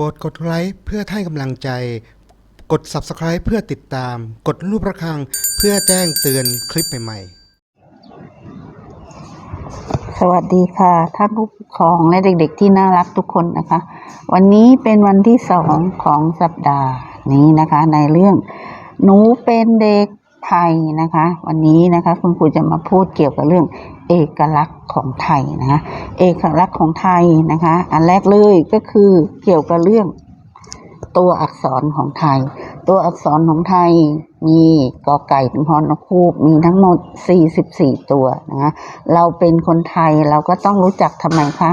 รดกดไลค์เพื่อให้กำลังใจ กด Subscribe เพื่อติดตาม กดรูประฆังเพื่อแจ้งเตือนคลิปใหม่ๆ สวัสดีค่ะท่านผู้ปกครองและเด็กๆที่น่ารักทุกคนนะคะ วันนี้เป็นวันที่สองของสัปดาห์นี้นะคะ ในเรื่องหนูเป็นเด็ก ไทยนะคะ วันนี้นะคะคุณครูจะมาพูดเกี่ยวกับเรื่องเอกลักษณ์ของไทยนะคะเอกลักษณ์ของไทยนะคะ อันแรกเลยก็คือเกี่ยวกับเรื่องตัวอักษรของไทย ตัวอักษรของไทยมีกอไก่ถึงฮอนคูกมีทั้งหมด 44 ตัวนะคะเราเป็นคนไทยเราก็ต้องรู้จักทำไมคะ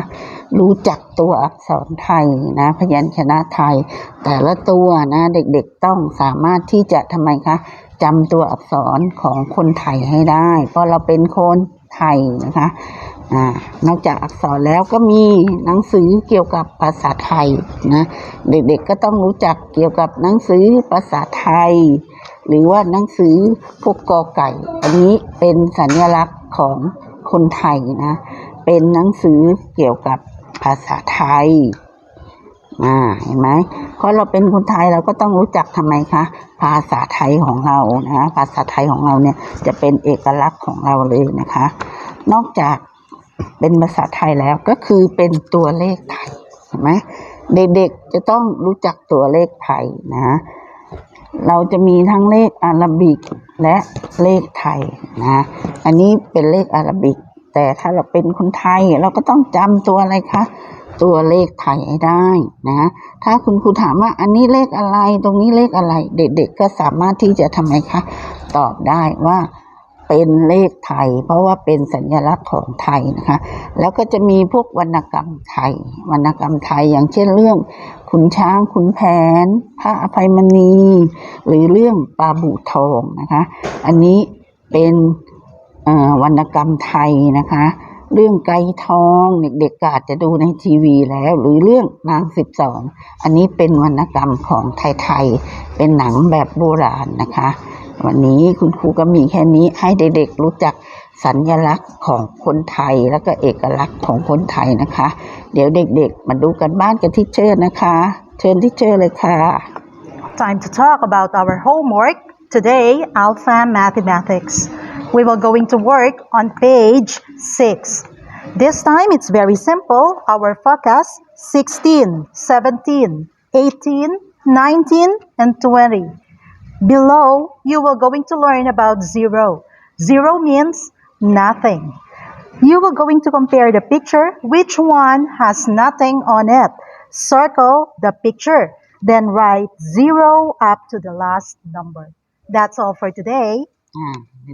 รู้จักตัวอักษรไทยนะพยัญชนะไทย แต่ละตัวนะเด็กๆต้องสามารถที่จะทำไมคะจำตัวอักษรของคนไทยให้ได้ เพราะเราเป็นคนไทยนะคะ อ่านอกจากอักษรแล้วก็มีหนังสือเกี่ยวกับภาษาไทยนะ เด็กๆก็ต้องรู้จักเกี่ยวกับหนังสือภาษาไทย หรือว่าหนังสือพวกกอไก่ อันนี้เป็นสัญลักษณ์ของคนไทยนะ เป็นหนังสือเกี่ยวกับภาษาไทยอ่าเห็นไหมเพราะเราเป็นคนไทยเราก็ต้องรู้จักทำไมคะ ภาษาไทยของเรานะภาษาไทยของเราเนี่ยจะเป็นเอกลักษณ์ของเราเลยนะคะ นอกจาก เป็นภาษาไทยแล้วก็คือเป็นตัวเลขไทยเห็นไหมเด็กๆจะต้องรู้จักตัวเลขไทยนะ เราจะมีทั้งเลขอารบิกและเลขไทยนะ อันนี้เป็นเลขอารบิก แต่ถ้าเราเป็นคนไทยเราก็ต้องจำตัวอะไรคะตัวเลขไทยให้ได้นะ ถ้าคุณครูถามว่าอันนี้เลขอะไร ตรงนี้เลขอะไร เด็กๆก็สามารถที่จะทำไมคะ ตอบได้ว่า เป็นเลขไทย เพราะว่าเป็นสัญลักษณ์ของไทยนะคะ แล้วก็จะมีพวกวรรณกรรมไทย วรรณกรรมไทยอย่างเช่นเรื่องขุนช้างขุนแผน พระอภัยมณี หรือเรื่องปลาบูทองนะคะ อันนี้เป็นวรรณกรรมไทยนะคะ เรื่องไก่ทองเด็กๆกอาจจะดูในทีวีแล้ว หรือเรื่องนางสิบสองอันนี้เป็นวรรณกรรมของไทยๆเป็นหนังแบบโบราณนะคะ วันนี้คุณครูก็มีแค่นี้ให้เด็กๆรู้จักสัญลักษณ์ของคนไทยแล้วก็เอกลักษณ์ของคนไทยนะคะ เดี๋ยวเด็กๆ มาดูกันบ้านกันที่เชิญนะคะ เชิญที่เชิญเลยค่ะ Time to talk about our homework. Today, Alpha Mathematics. We will going to work on page 6. This time it's very simple. Our focus 16, 17, 18, 19, and 20. Below, you will going to learn about zero. Zero means nothing. You will going to compare the picture, which one has nothing on it. Circle the picture, then write zero up to the last number. That's all for today. อ่า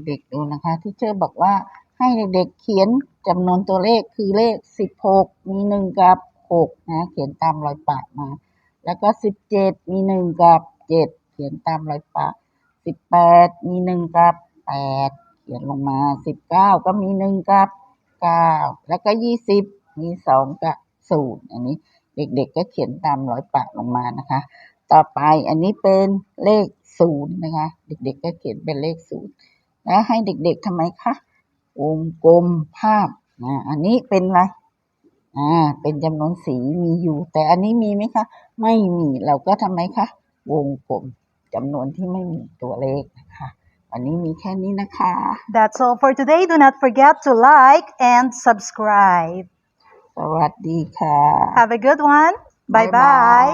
เด็กๆดูนะคะที่เชอร์บอกว่าให้เด็กๆเขียนจำนวนตัวเลขคือเลขสิบหกมีหนึ่งกับหกนะเขียนตามรอยปากมา แล้วก็สิบเจ็ดมีหนึ่งกับเจ็ดเ ขียนตามรอยปากสิบแปดมีหนึ่งกับแปดเขียนลงมาสิบเก้าก็มีหนึ่งกับเก้าแล้วก็ยี่สิบมีสองกับศูนย์อันนี้เด็กๆก็เขียนตามรอยปากลงมานะคะ ต่อไปอันนี้เป็นเลขศูนย์นะคะ เด็กๆก็เขียนเป็นเลขศูนย์แล้วให้เด็กๆทำไมคะวงกลมภาพนะอันนี้เป็นอะไรอ่าเป็นจำนวนสีมีอยู่ แต่อันนี้มีไหมคะ ไม่มีเราก็ทำไมคะ วงกลม จำนวนที่ไม่มีตัวเลขนะคะวันนี้มีแค่นี้นะคะ That's all for today. Do not forget to like and subscribe. สวัสดีค่ะ Have a good one. Bye bye.